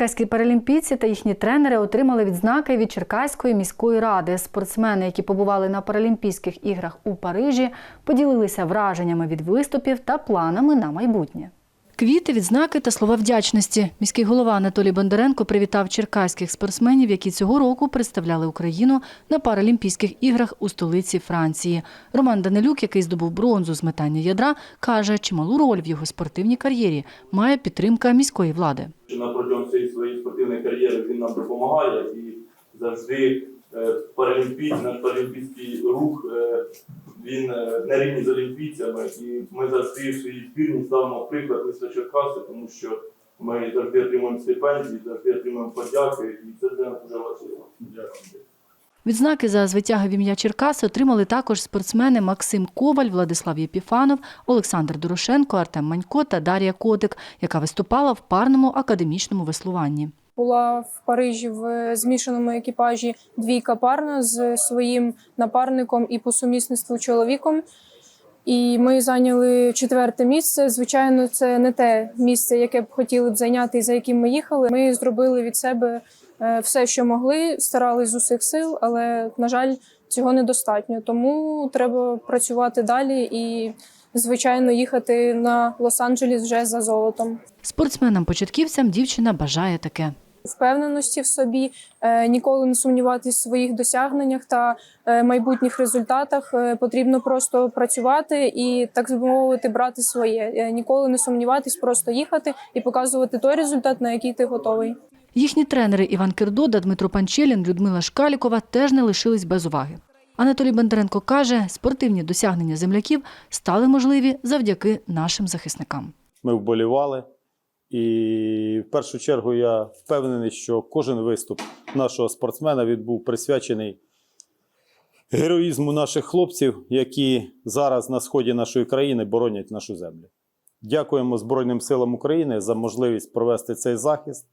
Черкаські паралімпійці та їхні тренери отримали відзнаки від Черкаської міської ради. Спортсмени, які побували на Паралімпійських іграх у Парижі, поділилися враженнями від виступів та планами на майбутнє. Квіти, відзнаки та слова вдячності. Міський голова Анатолій Бондаренко привітав черкаських спортсменів, які цього року представляли Україну на Паралімпійських іграх у столиці Франції. Роман Данилюк, який здобув бронзу з метання ядра, каже, чималу роль в його спортивній кар'єрі має підтримка міської влади. що на протягом всієї своєї спортивної кар'єри він нам допомагає і завжди е, паралімпійць, наш паралімпійський рух е, він е, на рівні з олімпійцями. І ми завжди в своїй збірні ставимо приклад міста Черкаси, тому що ми завжди отримуємо стипендії, завжди отримуємо подяки, і це для нас дуже важливо. Дякую. Відзнаки за звитяги в ім'я Черкаси отримали також спортсмени Максим Коваль, Владислав Єпіфанов, Олександр Дорошенко, Артем Манько та Дар'я Котик, яка виступала в парному академічному веслуванні. Була в Парижі в змішаному екіпажі двійка парна з своїм напарником і по сумісництву чоловіком. І ми зайняли четверте місце. Звичайно, це не те місце, яке б хотіли б зайняти за яким ми їхали. Ми зробили від себе все, що могли, старались з усіх сил, але на жаль, цього недостатньо. Тому треба працювати далі і, звичайно, їхати на Лос-Анджелес вже за золотом. Спортсменам-початківцям дівчина бажає таке. впевненості в собі, е, ніколи не сумніватися в своїх досягненнях та е, майбутніх результатах. Е, Потрібно просто працювати і так би мовити, брати своє. Е, Ніколи не сумніватись, просто їхати і показувати той результат, на який ти готовий. Їхні тренери Іван Кирдода, Дмитро Панчелін, Людмила Шкалікова теж не лишились без уваги. Анатолій Бондаренко каже, спортивні досягнення земляків стали можливі завдяки нашим захисникам. ми вболівали. І в першу чергу я впевнений, що кожен виступ нашого спортсмена він був присвячений героїзму наших хлопців, які зараз на сході нашої країни боронять нашу землю. Дякуємо Збройним силам України за можливість провести цей захист,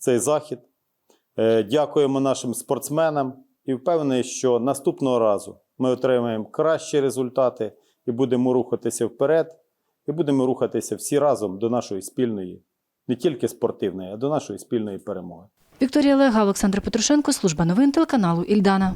цей захід. Е, Дякуємо нашим спортсменам і впевнений, що наступного разу ми отримаємо кращі результати і будемо рухатися вперед і будемо рухатися всі разом до нашої спільної, не тільки спортивної, а до нашої спільної перемоги. Вікторія Лега, Олександр Петрушенко, служба новин телеканалу Ільдана.